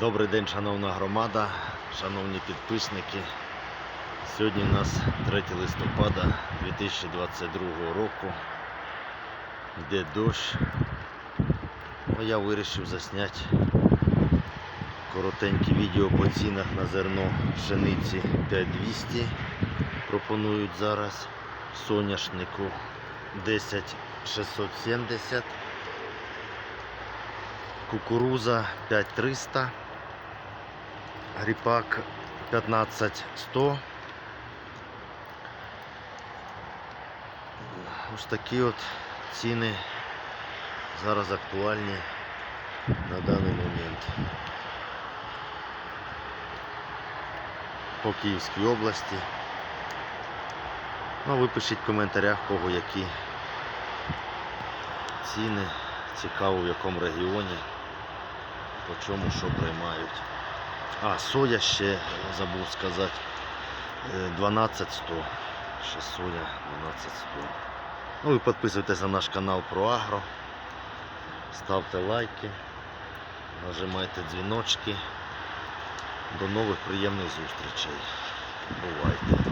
Добрий день, шановна громада, шановні підписники. Сьогодні у нас 3 листопада 2022 року. Йде дощ. Ну, я вирішив засняти коротеньке відео по цінах на зерно пшениці 5200. Пропонують зараз соняшнику 10670. Кукуруза 5300. Гріпак 15100. Ось такі от ціни зараз актуальні на даний момент. По Київській області. Ну, ви пишіть в коментарях, кого які ціни, цікаво в якому регіоні, по чому що приймають. А, соя ще забув сказати. е, 12100. Ще соя 12100. Ну і підписуйтесь на наш канал про агро. Ставте лайки, нажимайте дзвіночки. До нових приємних зустрічей. Бувайте!